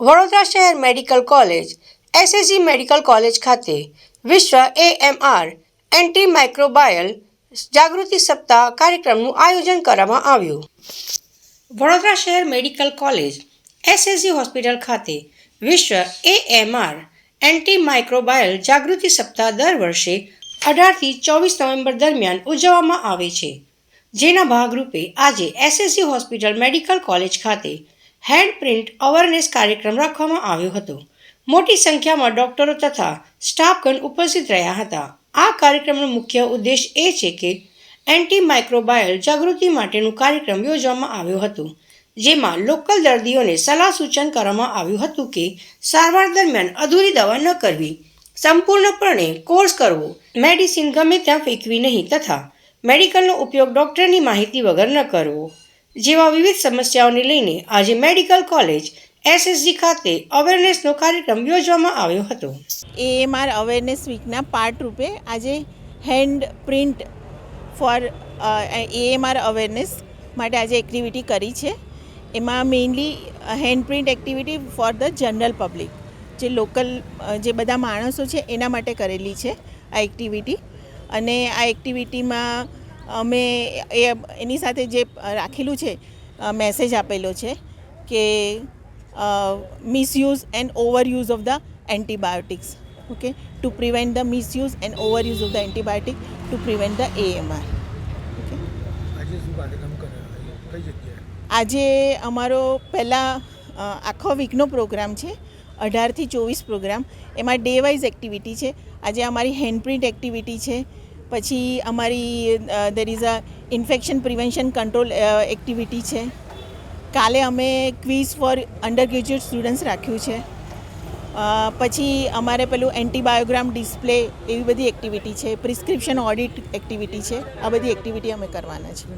વડોદરા શહેર medical college SSG medical college ખાતે વિશ્વ એએમઆર એન્ટી માઇક્રોબાયલ જાગૃતિ સપ્તાહ કાર્યક્રમનું આયોજન કરવામાં આવ્યું. વડોદરા શહેર મેડિકલ કોલેજ એસએસજી હોસ્પિટલ ખાતે વિશ્વ એએમઆર એન્ટી માઇક્રોબાયલ જાગૃતિ સપ્તાહ દર વર્ષે અઢારથી ચોવીસ નવેમ્બર દરમિયાન ઉજવવામાં આવે છે. જેના ભાગરૂપે આજે એસએસજી હોસ્પિટલ મેડિકલ કોલેજ ખાતે હેન્ડ પ્રિન્ટ અવેરનેસ કાર્યક્રમ રાખવામાં આવ્યો હતો. મોટી સંખ્યામાં ડોક્ટરો તથા સ્ટાફગણ ઉપસ્થિત રહ્યા હતા. આ કાર્યક્રમનો મુખ્ય ઉદ્દેશ એ છે કે એન્ટી માઇક્રોબાયલ જાગૃતિ માટેનું કાર્યક્રમ યોજવામાં આવ્યો હતો, જેમાં લોકલ દર્દીઓને સલાહ સૂચન કરવામાં આવ્યું હતું કે સારવાર દરમિયાન અધૂરી દવા ન કરવી, સંપૂર્ણપણે કોર્સ કરવો, મેડિસિન ગમે ત્યાં ફેંકવી નહીં તથા મેડિકલનો ઉપયોગ ડૉક્ટરની માહિતી વગર ન કરવો. જેવા વિવિધ સમસ્યાઓને લઈને આજે મેડિકલ કોલેજ એસએસજી ખાતે અવેરનેસનો કાર્યક્રમ યોજવામાં આવ્યો હતો. એએમઆર અવેરનેસ વીકના પાર્ટ રૂપે આજે hand print for AMR awareness માટે આજે એક્ટિવિટી કરી છે. એમાં mainly hand print activity for the general public, જે લોકલ જે બધા માણસો છે એના માટે કરેલી છે આ એક્ટિવિટી. અને આ એક્ટિવિટીમાં અમે એ એની સાથે જે રાખેલું છે મેસેજ આપેલો છે કે misuse and overuse of the antibiotics okay to prevent the misuse and overuse of the antibiotic to prevent the AMR આજે અમારો પહેલાં આખો વીકનો પ્રોગ્રામ છે અઢારથી ચોવીસ પ્રોગ્રામ એમાં ડે વાઇઝ એક્ટિવિટી છે. આજે અમારી હેન્ડપ્રિન્ટ એક્ટિવિટી છે. પછી અમારી there is a infection prevention control activity છે. કાલે અમે quiz for undergraduate students રાખ્યું છે. પછી અમારે પેલું એન્ટીબાયોગ્રામ ડિસ્પ્લે એવી બધી એક્ટિવિટી છે. પ્રિસ્ક્રિપ્શન ઓડિટ એક્ટિવિટી છે. આ બધી એક્ટિવિટી અમે કરવાના છે.